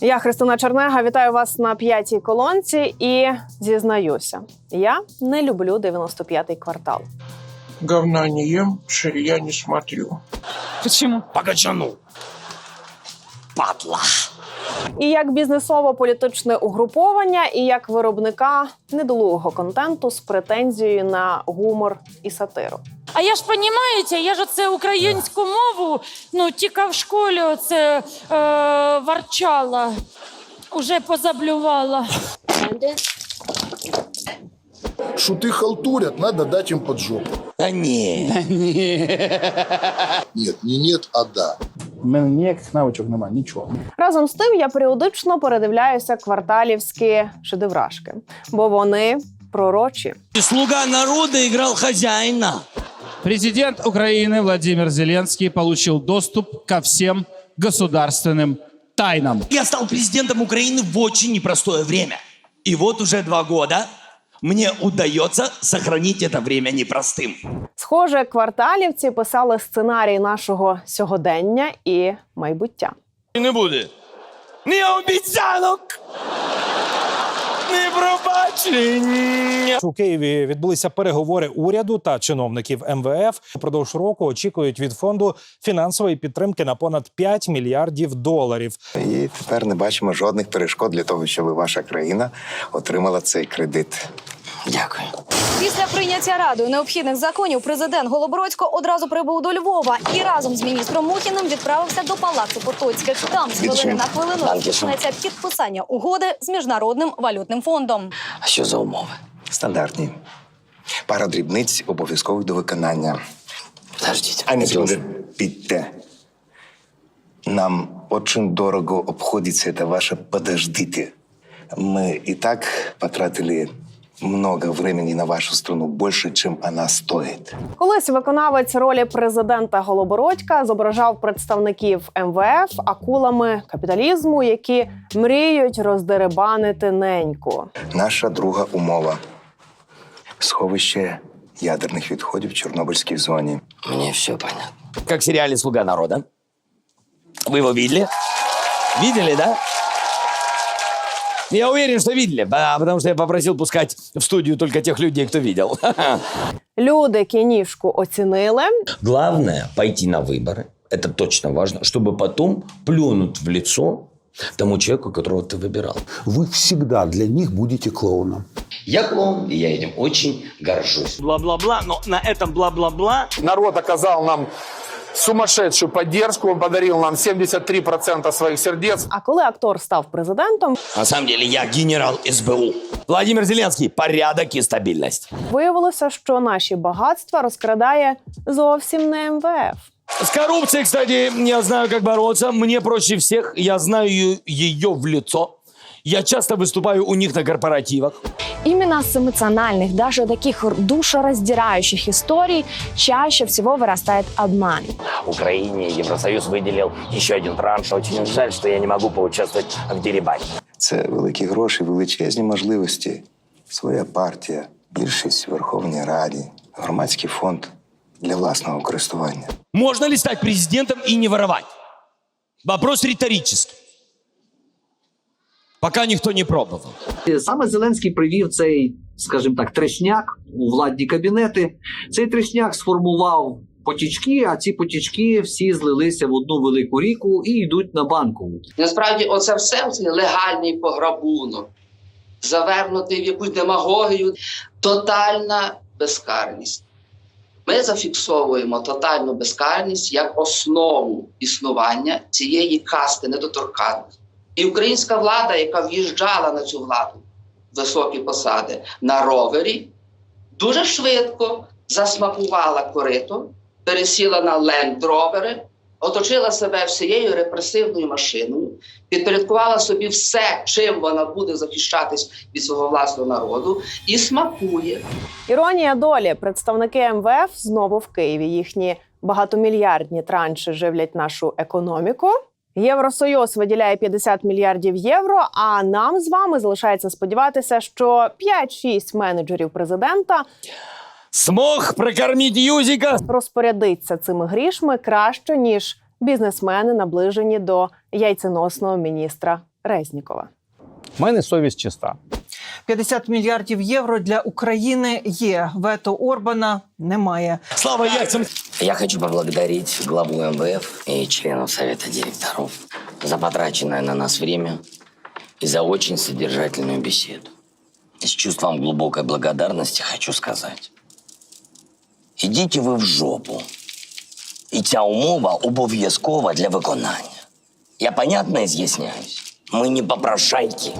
Я Христина Чернега, вітаю вас на п'ятій колонці і зізнаюся, я не люблю 95-й квартал. Говна не ем, ширия не смотрю. Почему? По. Падла. І як бізнесово-політичне угруповання, і як виробника недолугого контенту з претензією на гумор і сатиру. А я ж понімаєте, я ж це українську мову, ну тільки в школі це е, варчала, уже позаблювала. Шуты халтурят, надо дать им под жопу. Да не. Нет, не нет, а да. У мене ніяких навичок немає, нічого. Разом з тим я періодично передивляюся кварталівські шедеврашки, бо вони пророчі. Слуга народа играл хозяина. Президент Украины Владимир Зеленский получил доступ ко всем государственным тайнам. Я стал президентом Украины в очень непростое время. И вот уже два года мне удається сохранити це время непростим. Схоже, кварталівці писали сценарій нашого сьогодення і майбуття. Не буде. Ні обіцянок. У Києві відбулися переговори уряду та чиновників МВФ. Упродовж року очікують від фонду фінансової підтримки на понад 5 мільярдів доларів. І тепер не бачимо жодних перешкод для того, щоб ваша країна отримала цей кредит. Дякую. Після прийняття радою необхідних законів президент Голобородько одразу прибув до Львова і разом з міністром Мухіним відправився до палацу Потоцьких. Там з хвилини на хвилину розпочнеться підписання угоди з міжнародним валютним фондом. А що за умови? Стандартні. Пара дрібниць обов'язкових до виконання. Подождіть. А не. Підте. Нам очень дорого обходится это ваше «подождите». Мы и так потратили много времени на вашу страну, больше, чем она стоит. Колись виконавець ролі президента Голобородька зображав представників МВФ акулами капіталізму, які мріють роздеребанити неньку. Наша друга умова – сховище ядерних відходів в Чорнобильській зоні. Мне все понятно. Как в сериале «Слуга народа». Вы его видели? Видели, да? Я уверен, что видели, а, потому что я попросил пускать в студию только тех людей, кто видел. Люди кінішку оцінили. Главное пойти на выборы. Это точно важно, чтобы потом плюнуть в лицо тому человеку, которого ты выбирал. Вы всегда для них будете клоуном. Я клоун, и я этим очень горжусь. Бла-бла-бла, но на этом бла-бла-бла Народ оказал нам сумасшедшую поддержку. Он подарил нам 73% своих сердец. А коли актор став президентом, На самом деле я генерал СБУ. Владимир Зеленский. Порядок и стабильность. виявилося, що наші багатства розкрадає зовсім не МВФ. С коррупцией, кстати, я знаю, как бороться. Мне проще всех. Я знаю ее, ее в лицо. Я часто выступаю у них на корпоративах. Именно с эмоциональных, даже таких душераздирающих историй чаще всего вырастает обман. Украине Евросоюз выделил еще один транш. Очень жаль, что я не могу поучаствовать в дерибане. Це великі гроші, величезні можливості. Своя партія, більшість в Верховній Раді, громадський фонд для власного користування. Можно ли стать президентом и не воровать? Вопрос риторический. Пока никто не пробовал. Саме Зеленський привів цей, скажімо так, трешняк у владні кабінети. Цей трешняк сформував потічки, а ці потічки всі злилися в одну велику ріку і йдуть на банку. Насправді, оце все легальний пограбунок, завернутий в якусь демагогію, тотальна безкарність. Ми зафіксовуємо тотальну безкарність як основу існування цієї касти недоторканних. І українська влада, яка в'їжджала на цю владу, високі посади на ровері, дуже швидко засмакувала корито, пересіла на лендровери, оточила себе всією репресивною машиною, підпорядкувала собі все, чим вона буде захищатись від свого власного народу, і смакує. Іронія долі. Представники МВФ знову в Києві. Їхні багатомільярдні транші живлять нашу економіку. Євросоюз виділяє 50 мільярдів євро. А нам з вами залишається сподіватися, що 5-6 менеджерів президента Смог прокормить юзіка розпорядиться цими грішми краще ніж бізнесмени, наближені до яйценосного міністра Резнікова. У мене совість чиста. 50 мільярдів євро для України є. Вето Орбана немає. Слава яйцам! Я хочу поблагодарить главу МВФ и членов Совета директоров за потраченное на нас время и за очень содержательную беседу. С чувством глубокой благодарности хочу сказать. Ідіть ви в жопу. І ця умова обов'язкова для виконання. Я понятно з'ясняюсь? Ми не попрошайки.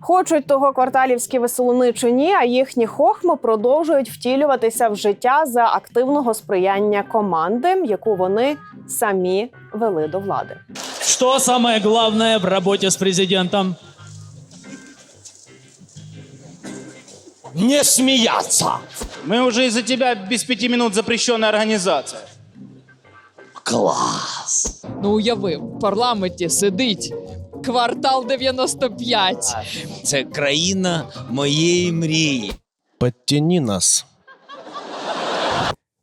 Хочуть того кварталівські веселуни чи ні, а їхні хохми продовжують втілюватися в життя за активного сприяння команди, яку вони самі вели до влади. Что самое главное в работе с президентом? Не смеяться! Мы уже из-за тебя без пяти минут запрещенная организация. Клас! Ну уяви, в парламенті сидить квартал 95. Це країна моєї мрії. Подтяни нас.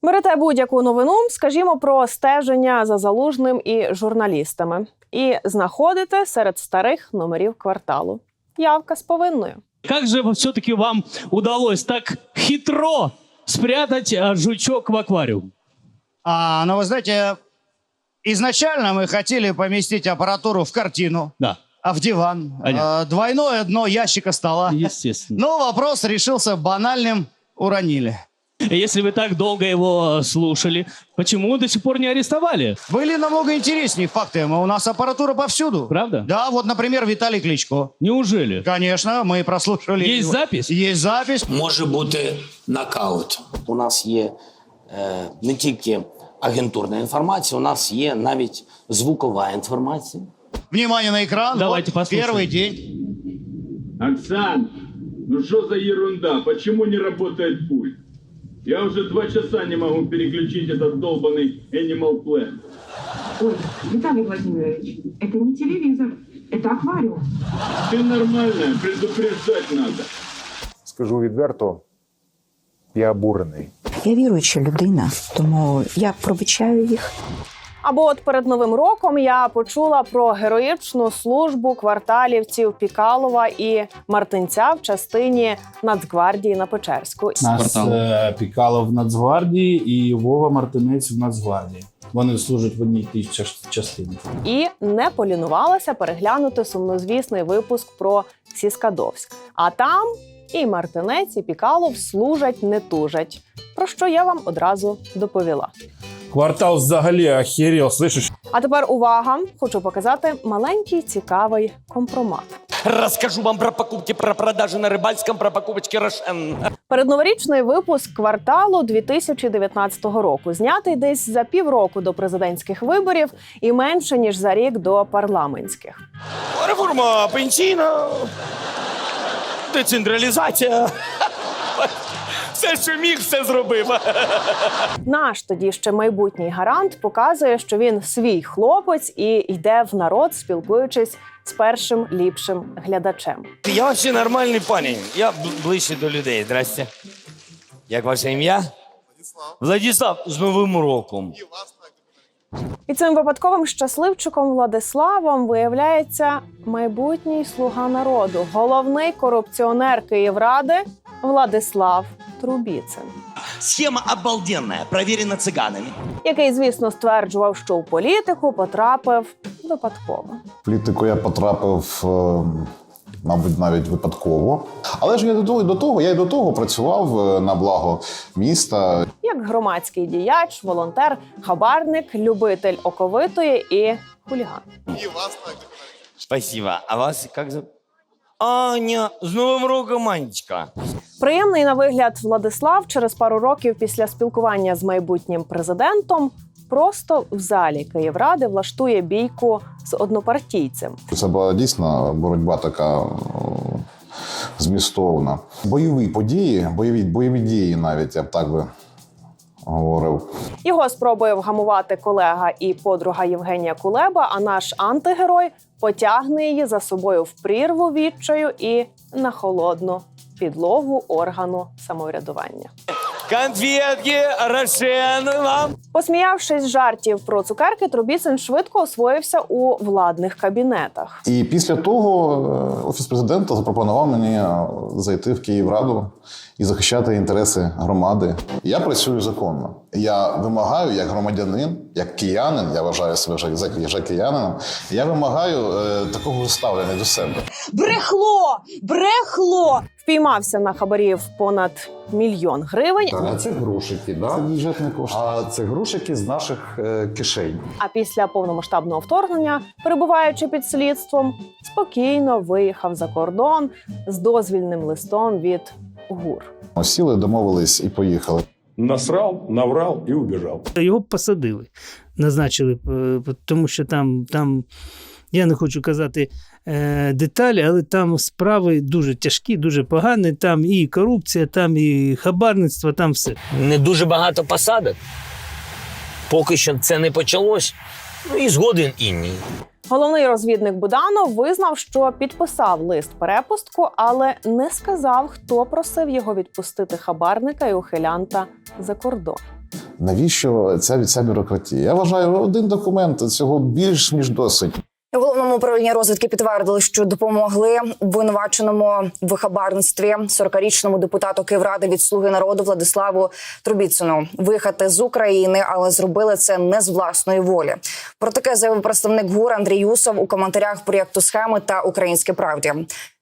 Берете будь-яку новину, скажімо, про стеження за залужним і журналістами, і знаходите серед старих номерів кварталу. Явка з повинною. Как же все-таки вам удалось так хитро спрятать а, жучок в аквариум? А, ну вы знаете, изначально мы хотели поместить аппаратуру в картину, Да, а в диван. Понятно. А, двойное дно ящика стола. естественно. Но вопрос решился банальным уронили. Если вы так долго его слушали, почему до сих пор не арестовали? Были намного интереснее факты. У нас аппаратура повсюду. Правда? Да, вот, например, Виталий Кличко. Неужели? Конечно, мы прослушали. Есть его. запись? Есть запись. Може бути нокаут. У нас є е, не тільки агентурна інформація, у нас є навіть звукова інформація. Внимание на экран. Давайте Вот послушаем. Первый день. Оксан, ну что за ерунда? Почему не работает пульт? Я уже два часа не могу переключить этот долбанный Animal Planet. Ой, Виталий Владимирович, это не телевизор, это аквариум. Ты нормальная, предупреждать надо. Скажу відверто, я обурений. Я віруюча людина, тому я пробачаю їх. Або от перед новим роком я почула про героїчну службу кварталівців Пікалова і Мартинця в частині Нацгвардії на Печерську. Нас е, Пікалов в Нацгвардії і Вова Мартинець в Нацгвардії. Вони служать в одній тій частині. і не полінувалася переглянути сумнозвісний випуск про Сіскадовськ. А там і Мартинець, і Пікалов служать не тужать. Про що я вам одразу доповіла. Квартал взагалі охерел, слышиш? А тепер увага! Хочу показати маленький цікавий компромат. Расскажу вам про покупки, про продажи на рыбальском, про покупочки Рошен. Передноворічний випуск кварталу 2019 року, знятий десь за півроку до президентських виборів і менше ніж за рік до парламентських. Реформа пенсійна, децентралізація. Все, що міг, все зробив. Наш тоді ще майбутній гарант показує, що він свій хлопець і йде в народ, спілкуючись з першим ліпшим глядачем. Я вообще нормальний парень. Я ближче до людей. Здрасте. Як ваше ім'я? Владислав. Владислав, з Новим роком. І цим випадковим щасливчиком Владиславом виявляється майбутній слуга народу, головний корупціонер Київради Владислав Трубіцин. Схема обалденная, проверена цыганами. який, звісно, стверджував, що у політику потрапив випадково. політику я потрапив, е, мабуть, навіть випадково. Але ж я до того, до того, я й до того працював е, на благо міста. Як громадський діяч, волонтер, хабарник, любитель оковитої і хуліган. І вас Спасибо. А вас как зовут? Аня, з Новим роком, Анечка. Приємний на вигляд Владислав через пару років після спілкування з майбутнім президентом просто в залі Київради влаштує бійку з однопартійцем. Це була дійсно боротьба така змістовна. Бойові події, бойові, бойові дії навіть, я б так би говорив. Його спробує вгамувати колега і подруга Євгенія Кулеба. А наш антигерой потягне її за собою в прірву відчаю і на холодну підлогу органу самоврядування. Конфетки, Рошен вам. Посміявшись з жартів про цукерки, Трубіцин швидко освоївся у владних кабінетах. І після того е, офіс президента запропонував мені е, зайти в Київраду і захищати інтереси громади. Я працюю законно. Я вимагаю, як громадянин, як киянин, я вважаю себе вже, вже киянином. Я вимагаю е, такого ставлення до себе. Брехло! Брехло! Впіймався на хабарів понад мільйон гривень. А це грошики, да? Це бюджетні кошти. А це грошики з наших е, кишень. А після повномасштабного вторгнення, перебуваючи під слідством, спокійно виїхав за кордон з дозвільним листом від ГУР. Сіли, домовились і поїхали. Насрал, наврал і убіжав. Його посадили, назначили, е, тому що там, там я не хочу казати е, деталі, але там справи дуже тяжкі, дуже погані. Там і корупція, там і хабарництво, там все. Не дуже багато посадок. Поки що це не почалось. Ну і згоден і ні. Головний розвідник Буданов визнав, що підписав лист перепустку, але не сказав, хто просив його відпустити хабарника і ухилянта за кордон. Навіщо ця, ця бюрократія? Я вважаю, один документ цього більш ніж досить. Головному управлінні розвідки підтвердили, що допомогли обвинуваченому в хабарництві 40-річному депутату Київради від слуги народу Владиславу Трубіцину виїхати з України, але зробили це не з власної волі. Про таке заявив представник ГУР Андрій Юсов у коментарях проєкту схеми та Українській правді.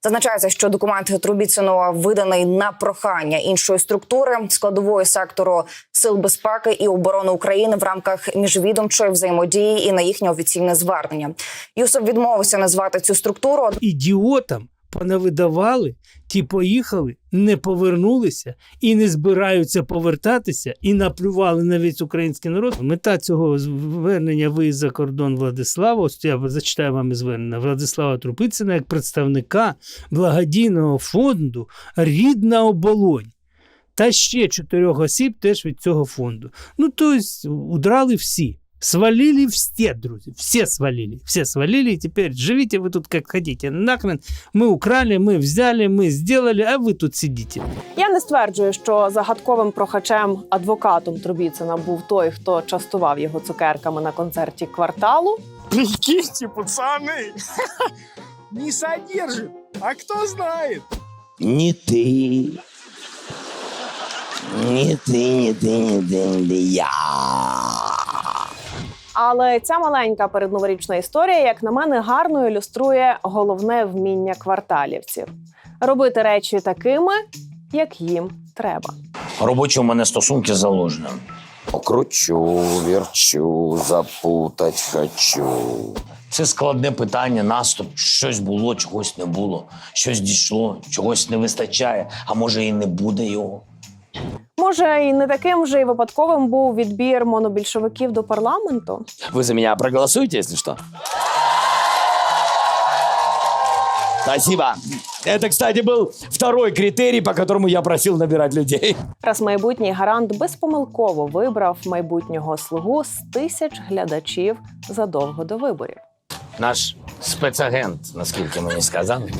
Зазначається, що документ Трубіцинова виданий на прохання іншої структури складової сектору сил безпеки і оборони України в рамках міжвідомчої взаємодії і на їхнє офіційне звернення. Юсов відмовився назвати цю структуру. Ідіотам понавидавали, ті поїхали, не повернулися і не збираються повертатися, і наплювали на весь український народ. Мета цього звернення виїзд за кордон Владислава. Ось я зачитаю вам звернення Владислава Трупицина як представника благодійного фонду Рідна оболонь. Та ще чотирьох осіб теж від цього фонду. Ну, тобто, удрали всі. Свалили все, друзья. Все свалили. Все свалили. И теперь живите вы тут как хотите. Нахрен. Мы украли, мы взяли, мы сделали, а вы тут сидите. Я не стверджую, що загадковим прохачем адвокатом Трубіцина був той, хто частував його цукерками на концерті кварталу. Прикиньте, пацаны, не содержит. А кто знает? Ні ти. Ні ти, ні ти, ні ти, ні ти, я. Але ця маленька передноворічна історія, як на мене, гарно ілюструє головне вміння кварталівців робити речі такими, як їм треба. Робочі у мене стосунки з заложеним. Покручу, вірчу, запутать хочу. Це складне питання, наступ. Щось було, чогось не було, щось дійшло, чогось не вистачає, а може і не буде його. Може, і не таким вже й випадковим був відбір монобільшовиків до парламенту. Вы за меня проголосуете, если что? Спасибо. Это, кстати, был второй критерий, по которому я просил набирать людей. Раз майбутній гарант безпомилково вибрав майбутнього слугу з тисяч глядачів задовго до виборів. Наш спецагент, наскільки мені сказали.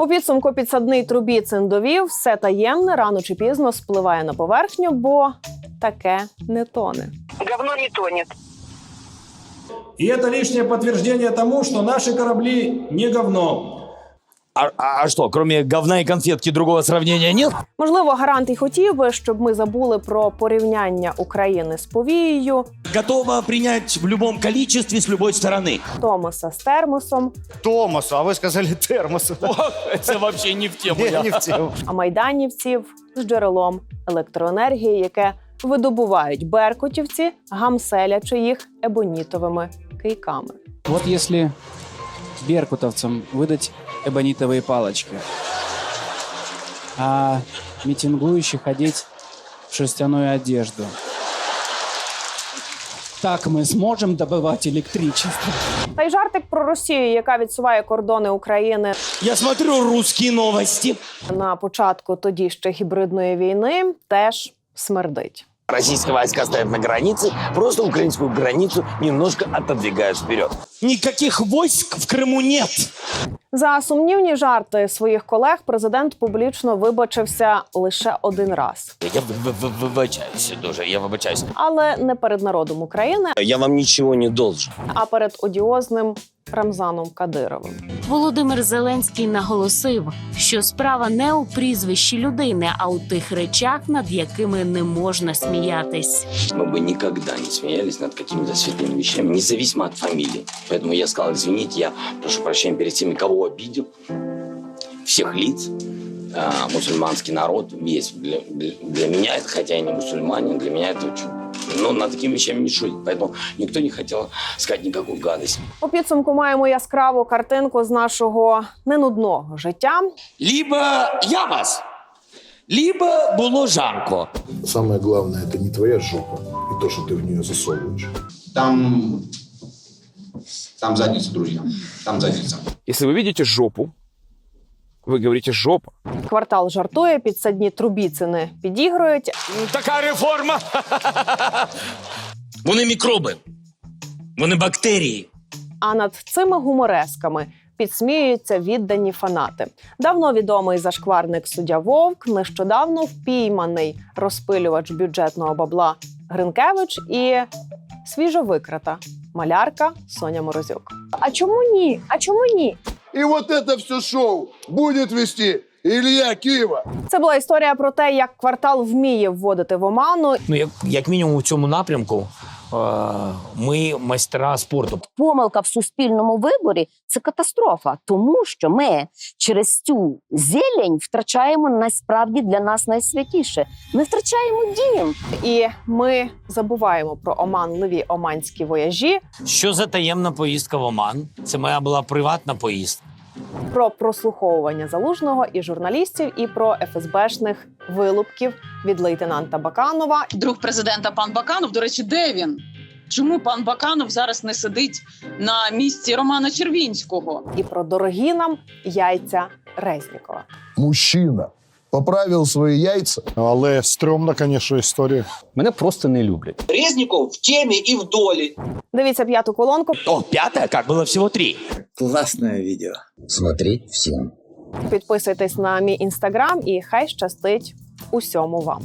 У підсумку підсадний трубі циндовів все таємне рано чи пізно спливає на поверхню, бо таке не тоне. Говно не тонет. И это лишнее подтверждение тому, что наши корабли не говно. А, а- а что, кроме говна и конфетки другого сравнения нет? Можливо, гарант і хотів би, щоб ми забули про порівняння України з повією, Готова принять в любом количестве с любой стороны. Томаса з термосом, Томасу, а вы сказали термосу. Это вообще не в тему. Не, я. не в тему. а майданівців з джерелом електроенергії, яке видобувають беркутівці, гамселячи їх ебонітовими кийками. Вот если беркутовцам выдать эбонитовые палочки, а митингующих одеть в шерстяную одежду, так мы сможем добывать электричество. Та й жартик про Росію, яка відсуває кордони України Я смотрю русские новости. на початку тоді ще гібридної війни, теж смердить. Российские войска стоят на границе, просто украинскую границу немножко отодвигают вперед. Никаких войск в Крыму нет. За сумнівні жарти своїх колег президент публічно вибачився лише один раз, Я вибачаюся дуже, я вибачаюся. але не перед народом України, Я вам ничего не должен. а перед одіозним Рамзаном Кадировим. Володимир Зеленський наголосив, що справа не у прізвищі людини, а у тих речах, над якими не можна сміятись. Мы бы никогда не смеялись над какими-то святыми вещами, независимо от фамилии. Поэтому я сказал, извините, я прошу прощения перед теми, кого обидел, всех лиц, а, мусульманский народ весь. Для, для- для меня это, хотя я не мусульманин, для меня это очень... Но над такими вещами не шутит, поэтому никто не хотел сказать никакую гадость. У підсумку маємо яскраву картинку з нашого ненудного життя. Либо я вас, либо було жарко. Самое главное, это не твоя жопа и то, что ты в нее засовываешь. Там, там задница, друзья. Там задница. Если вы видите жопу, вы говорите жопа. Квартал жартує, підсадні трубіцини підігрують. Така реформа. Вони мікроби. Вони бактерії. А над цими гуморесками підсміюються віддані фанати. Давно відомий зашкварник суддя Вовк, нещодавно впійманий розпилювач бюджетного бабла Гринкевич і свіжовикрита малярка Соня Морозюк. А чому ні? А чому ні? И вот это все шоу будет вести Ілія Києва. Це була історія про те, як квартал вміє вводити в оману Ну, як, як мінімум у цьому напрямку ми майстера спорту. помилка в суспільному виборі це катастрофа, тому що ми через цю зелень втрачаємо насправді для нас найсвятіше. Ми втрачаємо дім. І ми забуваємо про оманливі оманські вояжі, Що за таємна поїздка в Оман? Це моя була приватна поїздка. Про прослуховування залужного і журналістів, і про ФСБшних вилупків від лейтенанта Баканова. Друг президента пан Баканов. До речі, де він? Чому пан Баканов зараз не сидить на місці Романа Червінського? і про дорогі нам яйця Резнікова. Мужчина поправил свої яйця. Але стрьомна, звісно, історія. Мене просто не люблять. Резніков в темі і в долі. Дивіться п'яту колонку. О, п'ята? Як було всього три. Класне відео. Смотріть всім. Підписуйтесь на мій інстаграм і хай щастить усьому вам.